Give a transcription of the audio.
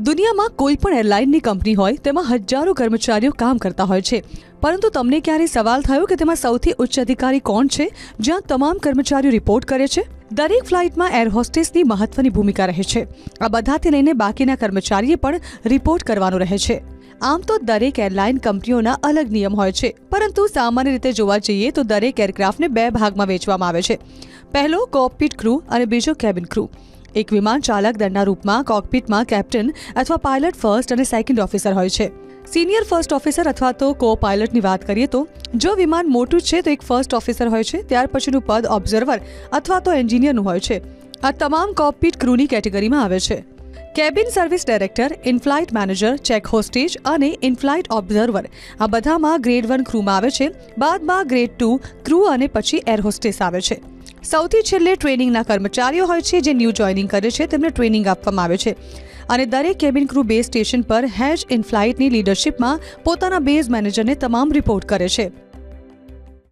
દુનિયામાં કોઈ પણ એરલાઇનની કંપની હોય, તેમાં હજારો કર્મચારીઓ કામ કરતા હોય છે. પરંતુ તમને ક્યારે સવાલ થયો કે તેમાં સૌથી ઉચ્ચ અધિકારી કોણ છે, જ્યાં તમામ કર્મચારીઓ રિપોર્ટ કરે છે? દરેક ફ્લાઇટમાં એર હોસ્ટેસની મહત્વની ભૂમિકા રહે છે. આ બધાથી લઈને બાકીના કર્મચારીએ પણ રિપોર્ટ કરવાનો રહે છે. આમ તો દરેક એરલાઇન કંપનીઓના અલગ નિયમ હોય છે. પરંતુ સામાન્ય રીતે જોવા જઈએ તો દરેક એરક્રાફ્ટને બે ભાગમાં વેચવામાં આવે છે. પહેલો, કોકપીટ ક્રૂ અને બીજો કેબિન ક્રૂ. એક વિમાન ચાલક દળના રૂપમાં કોકપીટમાં કેપ્ટન અથવા પાયલટ ફર્સ્ટ અને સેકન્ડ ઓફિસર હોય છે. સિનિયર ફર્સ્ટ ઓફિસર અથવા તો કો પાયલટની વાત કરીએ તો, જો વિમાન મોટું છે તો એક ફર્સ્ટ ઓફિસર હોય છે, ત્યાર પછીનું પદ ઓબ્ઝર્વર અથવા તો એન્જિનિયરનું હોય છે. આ તમામ કોકપીટ ક્રૂની કેટેગરીમાં આવે છે. Cabin service director inflight manager check hostage અને ઇનફ્લાઇટ ઓબ્ઝર્વર આ બધામાં ગ્રેડ વન ક્રૂમાં આવે છે. બાદમાં ગ્રેડ ટુ ક્રૂ અને પછી એર હોસ્ટેસ આવે છે. સૌથી છેલ્લે ટ્રેનિંગના કર્મચારીઓ હોય છે જે ન્યૂ જોઈનિંગ કરે છે, તેમને ટ્રેનિંગ આપવામાં આવે છે. અને દરેક કેબિન ક્રૂ બેઝ સ્ટેશન પર હેજ ઇન ફ્લાઇટની લીડરશિપમાં પોતાના બેઝ મેનેજરને તમામ રિપોર્ટ કરે છે.